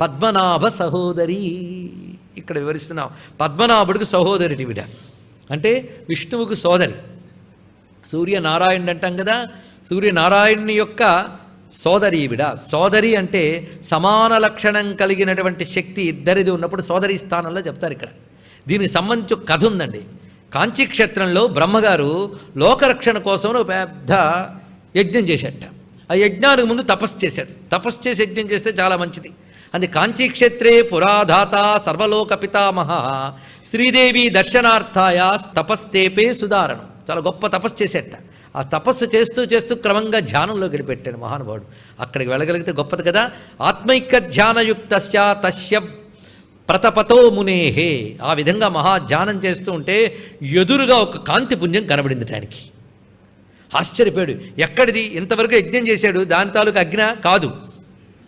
పద్మనాభ సహోదరి. ఇక్కడ వివరిస్తున్నాం. పద్మనాభుడికి సహోదరి విడ. అంటే విష్ణువుకు సోదరి. సూర్యనారాయణుడు అంటాం కదా సూర్యనారాయణుని యొక్క సోదరి ఈవిడ సోదరి అంటే సమాన లక్షణం కలిగినటువంటి శక్తి ఇద్దరిది ఉన్నప్పుడు సోదరి స్థానంలో చెప్తారు ఇక్కడ. దీనికి సంబంధించి ఒక కథ ఉందండి. కాంచీ క్షేత్రంలో బ్రహ్మగారు లోకరక్షణ కోసం ఒక పెద్ద యజ్ఞం చేశాట ఆ యజ్ఞానికి ముందు తపస్సు చేశాడు. తపస్సు చేసి యజ్ఞం చేస్తే చాలా మంచిది. అది కాంచీక్షేత్రే పురాధాత సర్వలోక పితామహ శ్రీదేవి దర్శనార్థాయ తపస్తేపే సుధారణం. చాలా గొప్ప తపస్సు చేసేట. ఆ తపస్సు చేస్తూ చేస్తూ క్రమంగా ధ్యానంలో గడిపెట్టాడు మహానుభావుడు. అక్కడికి వెళ్ళగలిగితే గొప్పది కదా? ఆత్మైక్య ధ్యానయుక్త తస్య ప్రతపతో మునేహే. ఆ విధంగా మహా ధ్యానం చేస్తూ ఉంటే ఎదురుగా ఒక కాంతి పుంజం కనబడింది దానికి. ఆశ్చర్యపోయాడు. ఎక్కడిది? ఇంతవరకు యజ్ఞం చేశాడు. దాని తాలూకు అగ్న? కాదు.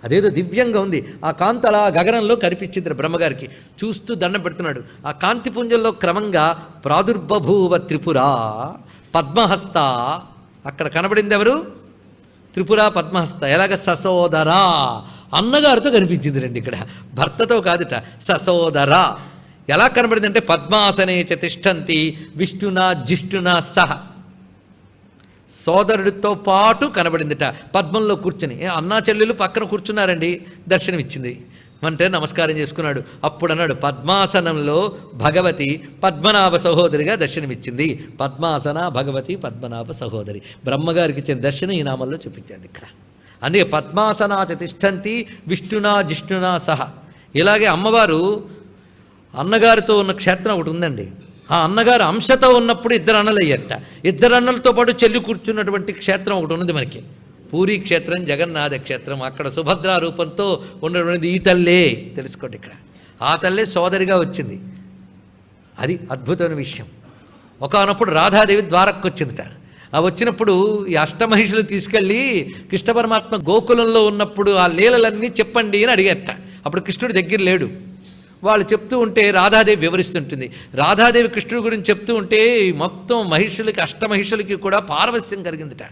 అదేదో దివ్యంగా ఉంది. ఆ కాంతి అలా గగనంలో కనిపించింది బ్రహ్మగారికి. చూస్తూ దండం పెడుతున్నాడు. ఆ కాంతిపుంజంలో క్రమంగా ప్రాదుర్బభూవ త్రిపుర పద్మహస్త. అక్కడ కనబడింది ఎవరు? త్రిపుర పద్మహస్త. ఎలాగ? ససోదరా. అన్నగారితో కనిపించింది రండి ఇక్కడ. భర్తతో కాదుట. ససోదర. ఎలా కనబడింది అంటే పద్మాసనే చ విష్ణునా జిష్ణునా సహ. సోదరుడితో పాటు కనబడిందిట. పద్మంలో కూర్చుని. అన్నా చెల్లెలు పక్కన కూర్చున్నారండి. దర్శనమిచ్చింది. అంటే నమస్కారం చేసుకున్నాడు. అప్పుడు అన్నాడు పద్మాసనంలో భగవతి పద్మనాభ సహోదరిగా దర్శనమిచ్చింది. పద్మాసన భగవతి పద్మనాభ సహోదరి. బ్రహ్మగారికి ఇచ్చిన దర్శనం ఈ నామంలో చూపించండి ఇక్కడ. అందుకే పద్మాసనాచ తిష్టంతి విష్ణునా జిష్ణునా సహ. ఇలాగే అమ్మవారు అన్నగారితో ఉన్న క్షేత్రం ఒకటి ఉందండి. ఆ అన్నగారు అంశతో ఉన్నప్పుడు ఇద్దరు అన్నలయ్యట. ఇద్దరు అన్నలతో పాటు చెల్లి కూర్చున్నటువంటి క్షేత్రం ఒకటి ఉన్నది మనకి. పూరి క్షేత్రం జగన్నాథ క్షేత్రం. అక్కడ సుభద్రా రూపంతో ఉన్నటువంటిది ఈ తల్లే తెలుసుకోండి ఇక్కడ. ఆ తల్లే సోదరిగా వచ్చింది. అది అద్భుతమైన విషయం. ఒకనప్పుడు రాధాదేవి ద్వారక్కి వచ్చిందిట. ఆ వచ్చినప్పుడు ఈ అష్టమహిషులు తీసుకెళ్ళి కృష్ణ పరమాత్మ గోకులంలో ఉన్నప్పుడు ఆ లీలలన్నీ చెప్పండి అని అడిగట అప్పుడు కృష్ణుడి దగ్గర లేడు. వాళ్ళు చెప్తూ ఉంటే రాధాదేవి వివరిస్తుంటుంది. రాధాదేవి కృష్ణుడి గురించి చెప్తూ ఉంటే మొత్తం మహిషులకి అష్టమహిషులకి కూడా పారవస్యం కలిగిందిట.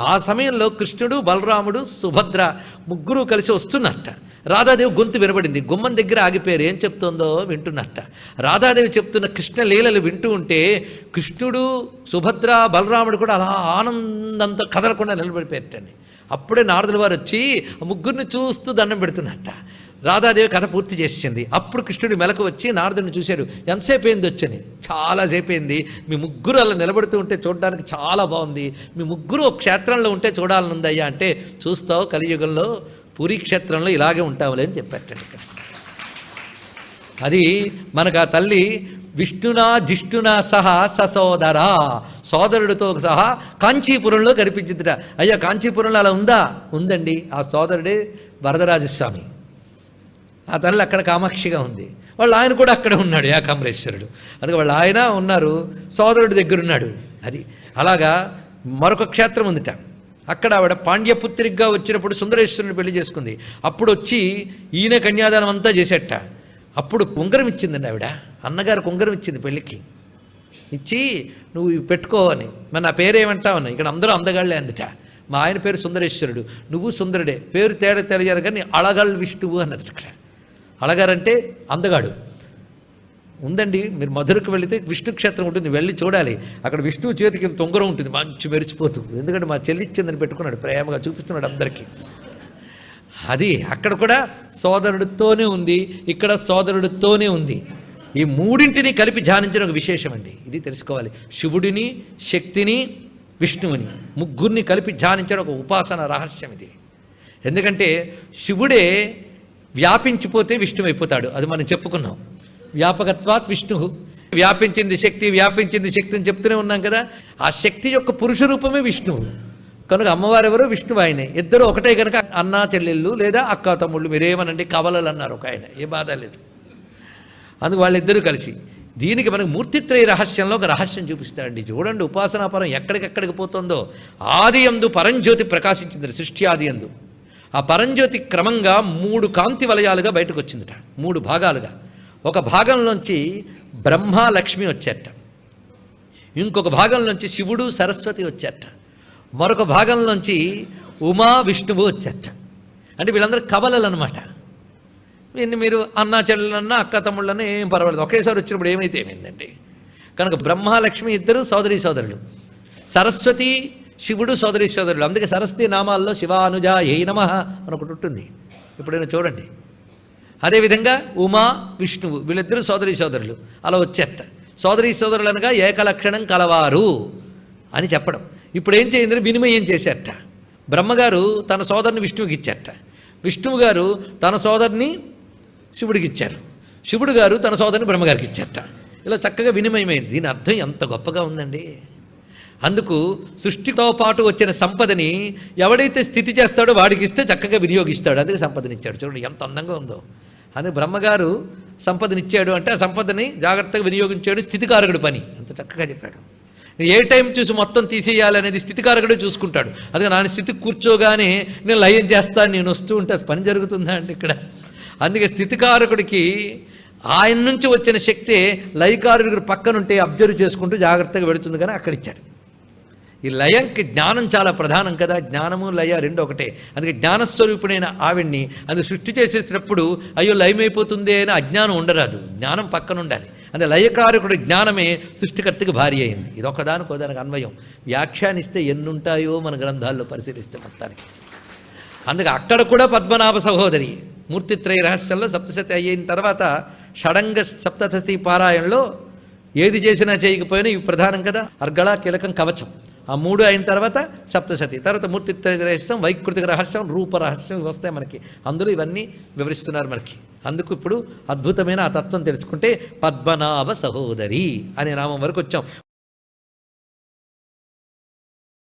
ఆ సమయంలో కృష్ణుడు బలరాముడు సుభద్ర ముగ్గురు కలిసి వస్తున్నట్ట రాధాదేవి గొంతు వినబడింది. గుమ్మం దగ్గర ఆగిపోయారు. ఏం చెప్తుందో వింటున్నట్ట రాధాదేవి చెప్తున్న కృష్ణ లీలలు వింటూ ఉంటే కృష్ణుడు సుభద్ర బలరాముడు కూడా అలా ఆనందంతో కదలకుండా నిలబడిపోయారటండి. అప్పుడే నారదుల వారు వచ్చి ముగ్గురిని చూస్తూ దండం పెడుతున్నట్ట రాధాదేవి కథ పూర్తి చేసింది. అప్పుడు కృష్ణుడు మెలకు వచ్చి నారదుని చూశాడు. ఎంతసేపు అయింది వచ్చని? చాలాసేపు అయింది. మీ ముగ్గురు అలా నిలబడుతూ ఉంటే చూడడానికి చాలా బాగుంది. మీ ముగ్గురు ఒక క్షేత్రంలో ఉంటే చూడాలనుందయ్యా అంటే చూస్తావు కలియుగంలో పూరి క్షేత్రంలో ఇలాగే ఉంటావులే అని చెప్పారటండి ఇక్కడ. అది మనకు ఆ తల్లి విష్ణునా జిష్ణునా సహా ససోదరా. సోదరుడితో సహా కాంచీపురంలో కనిపించిందిట అయ్యా కాంచీపురంలో అలా ఉందా? ఉందండి. ఆ సోదరుడే వరదరాజస్వామి. ఆ తల్లి అక్కడ కామాక్షిగా ఉంది. వాళ్ళ ఆయన కూడా అక్కడ ఉన్నాడు ఏకాంబరేశ్వరుడు. అందుకే వాళ్ళ ఆయన ఉన్నారు సోదరుడి దగ్గర ఉన్నాడు. అది అలాగా మరొక క్షేత్రం ఉందిట. అక్కడ ఆవిడ పాండ్యపుత్రికగా వచ్చినప్పుడు సుందరేశ్వరుని పెళ్ళి చేసుకుంది. అప్పుడు వచ్చి ఈయన కన్యాదానం అంతా చేసేట. అప్పుడు కుంగరం ఇచ్చిందండి ఆవిడ. అన్నగారు కుంగరం ఇచ్చింది పెళ్ళికి ఇచ్చి నువ్వు ఇవి పెట్టుకో అని. మరి నా పేరేమంటావు అని. ఇక్కడ అందరూ అందగాళ్ళే అందుట. మా ఆయన పేరు సుందరేశ్వరుడు. నువ్వు సుందరుడే. పేరు తేడా తెలియాలి కానీ అళగల్ విష్ణువు అన్నది ఇక్కడ. అడగారంటే అందగాడు. ఉందండి మీరు మధురకు వెళితే విష్ణు క్షేత్రం ఉంటుంది వెళ్ళి చూడాలి. అక్కడ విష్ణువు చేతికి తొంగరం ఉంటుంది మంచి మెరిసిపోతూ. ఎందుకంటే మా చెల్లిచ్చిందని పెట్టుకున్నాడు ప్రేమగా చూపిస్తున్నాడు అందరికీ. అది అక్కడ కూడా సోదరుడితోనే ఉంది ఇక్కడ సోదరుడితోనే ఉంది. ఈ మూడింటిని కలిపి ధ్యానించడం ఒక విశేషం అండి. ఇది తెలుసుకోవాలి. శివుడిని శక్తిని విష్ణువుని ముగ్గురిని కలిపి ధ్యానించడం ఒక ఉపాసన రహస్యం ఇది. ఎందుకంటే శివుడే వ్యాపించిపోతే విష్ణువు అయిపోతాడు అది మనం చెప్పుకున్నాం. వ్యాపకత్వాత్ విష్ణు. వ్యాపించింది శక్తి వ్యాపించింది శక్తి అని చెప్తూనే ఉన్నాం కదా. ఆ శక్తి యొక్క పురుష రూపమే విష్ణువు. కనుక అమ్మవారు ఎవరు విష్ణువు ఆయనే. ఇద్దరు ఒకటే కనుక అన్నా చెల్లెళ్ళు లేదా అక్క తమ్ముళ్ళు మీరేమనండి కవలలు అన్నారు ఒక ఆయన. ఏ బాధ లేదు. అందుకు వాళ్ళిద్దరూ కలిసి దీనికి మనకు మూర్తిత్రయ రహస్యంలో ఒక రహస్యం చూపిస్తాడండి. చూడండి ఉపాసనాపరం ఎక్కడికెక్కడికి పోతుందో. ఆది ఎందు పరంజ్యోతి ప్రకాశించింది సృష్టి ఆది ఎందు ఆ పరంజ్యోతి క్రమంగా మూడు కాంతి వలయాలుగా బయటకు వచ్చిందిట మూడు భాగాలుగా. ఒక భాగంలోంచి బ్రహ్మ లక్ష్మి వచ్చేట. ఇంకొక భాగంలోంచి శివుడు సరస్వతి వచ్చేట. మరొక భాగంలోంచి ఉమా విష్ణువు వచ్చేట. అంటే వీళ్ళందరూ కవలలు అనమాట ఇన్ని మీరు అన్నా చెల్లెలన్నా అక్క తమ్ముళ్ళన్నా ఏం పర్వాలేదు. ఒకేసారి వచ్చినప్పుడు ఏమైతే ఏమైందండి? కనుక బ్రహ్మ లక్ష్మి ఇద్దరు సోదరి సోదరులు. సరస్వతి శివుడు సోదరి సోదరులు అందుకే సరస్వతి నామాల్లో శివానుజ ఏ నమ అని ఒకటి ఉంటుంది. ఎప్పుడైనా చూడండి. అదేవిధంగా ఉమా విష్ణువు వీళ్ళిద్దరూ సోదరి సోదరులు. అలా వచ్చేట. సోదరి సోదరులు అనగా ఏకలక్షణం కలవారు అని చెప్పడం. ఇప్పుడు ఏం చేయిందని వినిమయం చేసేట. బ్రహ్మగారు తన సోదరుని విష్ణువుకి ఇచ్చేట. విష్ణువు గారు తన సోదరుని శివుడికి ఇచ్చారు. శివుడు గారు తన సోదరిని బ్రహ్మగారికి ఇచ్చేట. ఇలా చక్కగా వినిమయమైంది. దీని అర్థం ఎంత గొప్పగా ఉందండి. అందుకు సృష్టితో పాటు వచ్చిన సంపదని ఎవడైతే స్థితి చేస్తాడో వాడికి ఇస్తే చక్కగా వినియోగిస్తాడు. అందుకే సంపదనిచ్చాడు. చూడండి ఎంత అందంగా ఉందో. అందుకే బ్రహ్మగారు సంపదనిచ్చాడు అంటే ఆ సంపదని జాగ్రత్తగా వినియోగించాడు. స్థితికారకుడు పని. అంత చక్కగా చెప్పాడు. ఏ టైం చూసి మొత్తం తీసేయాలనేది స్థితికారకుడే చూసుకుంటాడు. అందుకే నా స్థితికి కూర్చోగానే నేను లయం చేస్తాను నేను వస్తూ ఉంటే. పని జరుగుతుందా అండి ఇక్కడ? అందుకే స్థితికారకుడికి ఆయన నుంచి వచ్చిన శక్తి లయకారుడి పక్కనుంటే అబ్జర్వ్ చేసుకుంటూ జాగ్రత్తగా వెళుతుంది. కానీ అక్కడ ఇచ్చాడు ఈ లయంకి జ్ఞానం చాలా ప్రధానం కదా. జ్ఞానము లయ రెండు ఒకటే. అందుకే జ్ఞానస్వరూపుడైన ఆవిడ్ని అది సృష్టి చేసేటప్పుడు అయ్యో లయమైపోతుంది అని అజ్ఞానం ఉండరాదు. జ్ఞానం పక్కన ఉండాలి అంటే లయకారకుడి జ్ఞానమే సృష్టికర్తకి భారీ అయింది. ఇది ఒకదానికి ఒకదానికి అన్వయం. వ్యాఖ్యానిస్తే ఎన్నుంటాయో మన గ్రంథాల్లో పరిశీలిస్తే మొత్తానికి. అందుకే అక్కడ కూడా పద్మనాభ సహోదరి మూర్తిత్రయ రహస్యంలో సప్తశతి అయిన తర్వాత షడంగ సప్తశతి పారాయణలో ఏది చేసినా చేయకపోయినా ఇవి ప్రధానం కదా. అర్గళ కీలకం కవచం. ఆ మూడు అయిన తర్వాత సప్తశతి. తర్వాత మూర్తిత్వ రహస్యం వైకృతిక రహస్యం రూప రహస్యం వస్తాయి మనకి. అందులో ఇవన్నీ వివరిస్తున్నారు మనకి. అందుకు ఇప్పుడు అద్భుతమైన ఆ తత్వం తెలుసుకుంటే పద్మనాభ సహోదరి అనే నామం వరకు వచ్చాం.